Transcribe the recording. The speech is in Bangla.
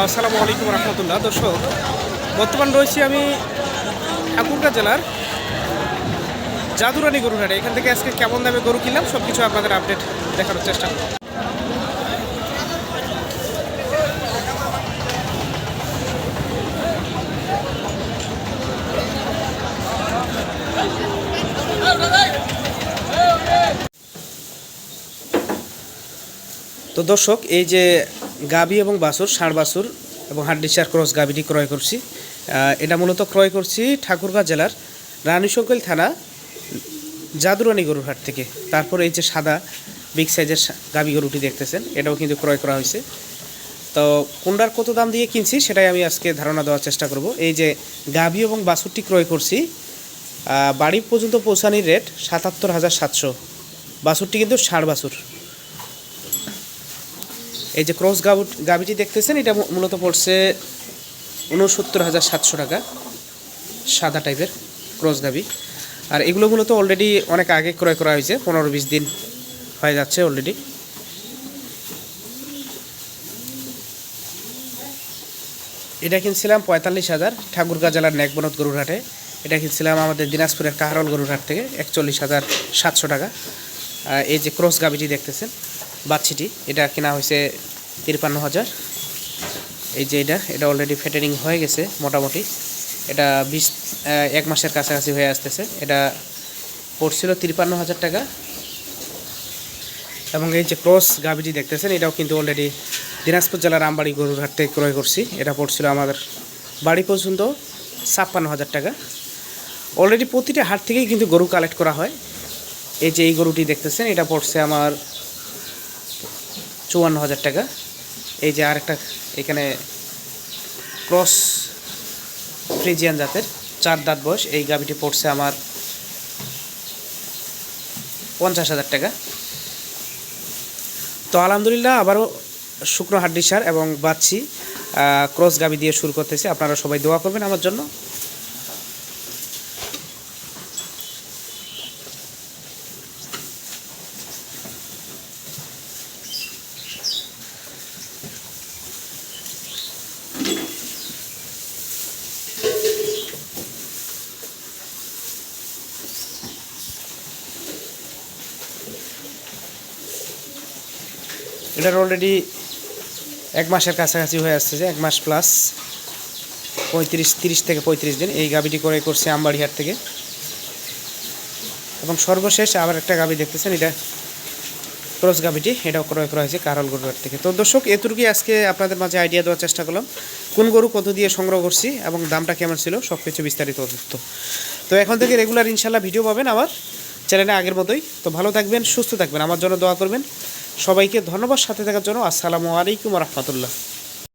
আসসালামু আলাইকুম রহমতুল্লাহ। দর্শক, বর্তমান রয়েছি আমি ঠাকুরগাঁ জেলার জাদুরানি গরুহাটে। এখান থেকে আজকে কেমন দামে গরু কিনলাম সব কিছু আপনাদের আপডেট দেখানোর চেষ্টা করব। তো দর্শক, এই যে গাবি এবং বাছুর ষাঁড় বাছুর এবং হাড্ডিসার ক্রস গাবিটি ক্রয় করছি। এটা মূলত ক্রয় করছি ঠাকুরগাঁ জেলার রানীশঙ্কল থানা, জাদুরানি গরুর হাট থেকে। তারপর এই যে সাদা বিগ সাইজের গাবি গরুটি দেখতেছেন, এটাও কিন্তু ক্রয় করা হয়েছে। তো কোনটার কত দাম দিয়ে কিনছি সেটাই আমি আজকে ধারণা দেওয়ার চেষ্টা করব। এই যে গাবি এবং বাসুরটি ক্রয় করছি বাড়ি পর্যন্ত পৌঁছানির রেট সাতাত্তর হাজার সাতশো। বাসুরটি কিন্তু ষাঁড় বাছুর এই যে ক্রস গাবু গাবিটি দেখতেছেন, এটা মূলত পড়ছে উনসত্তর হাজার সাতশো টাকা, সাদা টাইপের ক্রস গাবি। আর এগুলো মূলত অলরেডি অনেক আগে ক্রয় করা হয়েছে, পনেরো বিশ দিন হয়ে যাচ্ছে অলরেডি এটা কিনছিলাম পঁয়তাল্লিশ হাজার, ঠাকুরগাঁ জেলার নেকবনত গরুরহাটে। এটা কিনছিলাম আমাদের দিনাজপুরের কাহারল গরুরহাট থেকে একচল্লিশ হাজার সাতশো টাকা। এই যে ক্রস গাবিটি দেখতেছেন বাচ্চিটি, এটা কেনা হয়েছে তিরপান্ন হাজার। এই যে এটা এটা অলরেডি ফেটারিং হয়ে গেছে মোটামুটি। এটা বিশ এক মাসের কাছাকাছি হয়ে আসতেছে। এটা পড়ছিল তিরপান্ন হাজার টাকা। এবং এই যে ক্রস গাবিটি দেখতেছেন, এটাও কিন্তু অলরেডি দিনাজপুর জেলার আমবাড়ি গরুর হাট থেকে ক্রয় করছি। এটা পড়ছিল আমাদের বাড়ি পর্যন্ত ছাপ্পান্ন হাজার টাকা। অলরেডি প্রতিটা হাট থেকেই কিন্তু গরু কালেক্ট করা হয়। এই যে এই গরুটি দেখতেছেন, এটা পড়ছে আমার চুয়ান্ন হাজার টাকা। এই যে আরেকটা এখানে ক্রস ফ্রিজিয়ান জাতের, চার দাঁত বয়স, এই গাভিটি পড়ছে আমার পঞ্চাশ হাজার টাকা। তো আলহামদুলিল্লাহ আবারও শুকনো হাড্ডি সার এবং বাচ্চি ক্রস গাবি দিয়ে শুরু করতেছি। আপনারা সবাই দোয়া করবেন আমার জন্য। এটার অলরেডি এক মাসের কাছাকাছি হয়ে আসতেছে এক মাস প্লাস পঁয়ত্রিশ, তিরিশ থেকে পঁয়ত্রিশ দিন এই গাবিটি করে করছে আমবাড়িহাট থেকে। এবং সর্বশেষ আবার একটা গাবি দেখতেছেন, এটা ক্রস গাবিটি এটাও ক্রয় করা হয়েছে কারল গরুহাট থেকে। তো দর্শক, এতটুকুই আজকে আপনাদের মাঝে আইডিয়া দেওয়ার চেষ্টা করলাম। কোন গরু কত দিয়ে সংগ্রহ করছি এবং দামটা কেমন ছিল সব কিছু বিস্তারিত তথ্য। তো এখন থেকে রেগুলার ইনশাল্লাহ ভিডিও পাবেন আমার চ্যানেলে আগের মতোই। তো ভালো থাকবেন, সুস্থ থাকবেন, আমার জন্য দোয়া করবেন। সবাইকে ধন্যবাদ সাথে থাকার জন্য। আসসালামু আলাইকুম রহমতুল্লাহ।